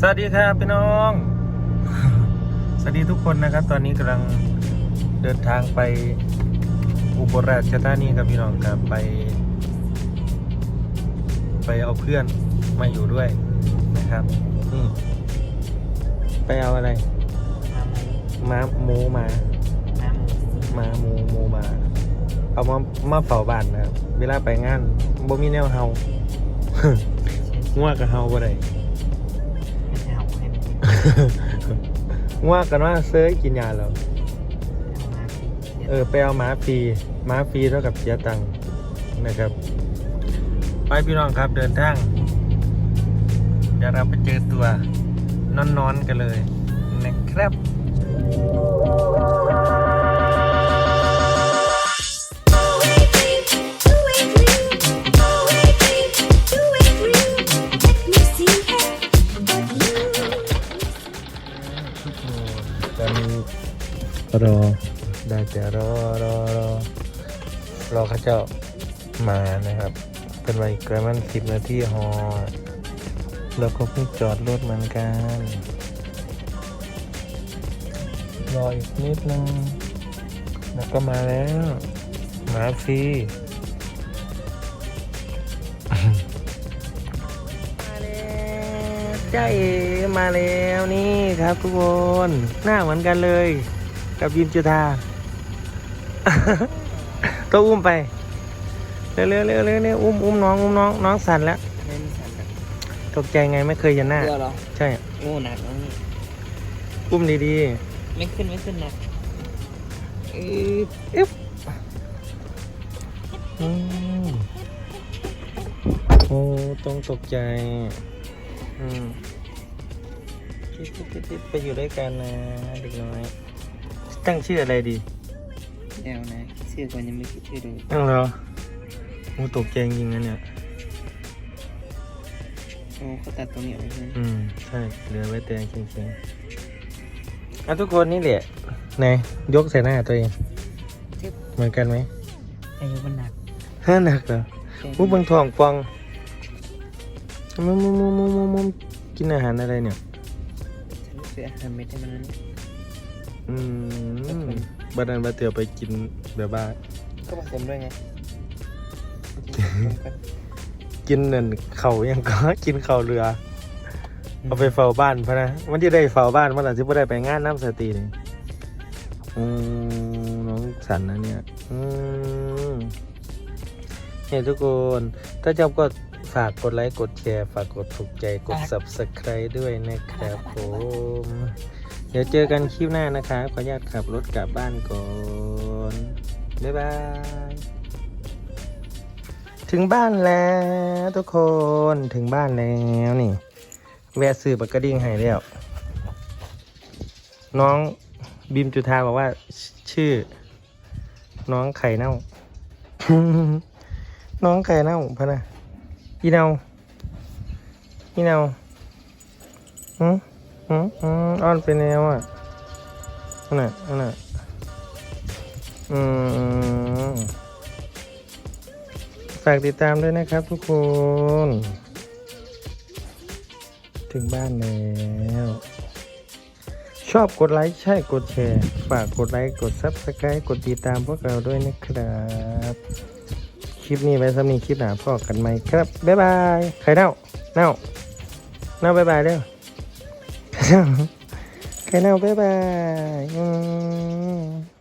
สวัสดีครับพี่น้อง สวัสดีทุกคนนะครับ ตอนนี้กำลังเดินทางไปอุบลราชธานีครับพี่น้องครับไป ไปเอาเพื่อนมาอยู่ด้วยนะครับอืมไปเอาอะไรน้ำหมูม้าหมูมาน้ำหมูมาหมูหมูมา เอามามาเฝ้าบ้านนะครับเวลาไปงานบ่มีแนวเฮาง่วกับเฮาบ่ได้ ว่ากันว่าเซ้ยกินยาแล้วเอามาสิเออ ไปเอาหมาฟรีหมาฟรีเท่ากับเสียตังค์นะครับ ไปพี่น้องครับเดินทางเดี๋ยวเราไปเจอตัวนอนๆกันเลยนะครับ รอ ได้แต่รอรอรอรอเขาเจ้ามานะครับ เป็นไว้อีกประมาณสิบนาทีฮอแล้วก็เพิ่งจอดรถเหมือนกัน รออีกนิดนึงแล้วก็มาแล้วมาฟรีมาแล้วจ้าเอมาแล้วนี่ครับทุกคน หน้าเหมือนกันเลย กับยิมจุธาตัวอุ้มไป เร็วเร็วเร็วเร็วเร็วอุ้มอุ้มน้องอุ้มน้องน้องสั่นแล้วไม่มีสันแบบตกใจไงไม่เคยเห็นหน้าเกลือเหรอใช่ โอ้หนักแล้วนี่อุ้มดีไม่ขึ้นไม่ขึ้นหนักๆอึ๊บอึ๊บอืมโอ้ต้องตกใจ อืมทิดทิดทิดทิดไปอยู่ด้วยกันนะเด็กน้อย ตั้งชื่ออะไรดีเดี๋ยวนะชื่อก่อนยังไม่คิดชื่อเลยตั้งเหรอโอ้ตกใจจริงๆนะเนี่ย โอ้เขาตัดตรงนี้ออกไปเลยอืม ใช่ เหลือไว้แต่เคียงๆอะทุกคนนี่แหละไหนยกใส่หน้าตัวเองเหมือนกันไหมอายุมันหนักห้าหนักเหรอมุกบังทองปองมุมมุมมุมมุมมุมมุมกินอาหารอะไรเนี่ย ฉันซื้ออาหารเม็ดให้มันนั้น อืมบัดนันบัดเตียวไปกินแบบว่า ก็ผสมด้วยไงกินนั่นเข่ายังก็กินเข่าวเรือ เอาไปเฝ้าบ้านพะนะมันที่ได้เฝ้าบ้านมันหลังที่ไ่ได้ไปงานน้ำสตรีนี่อืมน้องสันนะเนี่ยอืมเนี่ยทุกคนถ้าชอบก็ฝากกดไลค์กดแชร์ ฝากกดถูกใจกด subscribe ด้วยนะครับผมเดี๋ยวเจอกันคลิปหน้านะครับขออนุญาตขับรถกลับบ้านก่อน บ๊ายบาย ถึงบ้านแล้วทุกคนถึงบ้านแล้วนี่ แวะซื้อบักกระดิ่งให้แล้ว น้องบิมจุธาบอกว่าชื่อ น้องไข่เน่า น้องไข่เน่าพะนะอีเน่าอีเน่าหืม หืมหืมอ้อนไปแล้วอะนั่นน่ะนั่นน่ะอืมฝากติดตามด้วยนะครับทุกคน ถึงบ้านแล้ว ชอบกดไลค์ใช่กดแชร์ ฝากกดไลค์กดซับสไครต์กดติดตามพวกเราด้วยนะครับ คลิปนี้ไว้สำหรับคลิปหนาพ่อกันไหมครับ บ๊ายบาย ใครเน่า เน่า เน่าบ๊ายบายเด้อ ใครเน่าบ๊ายบาย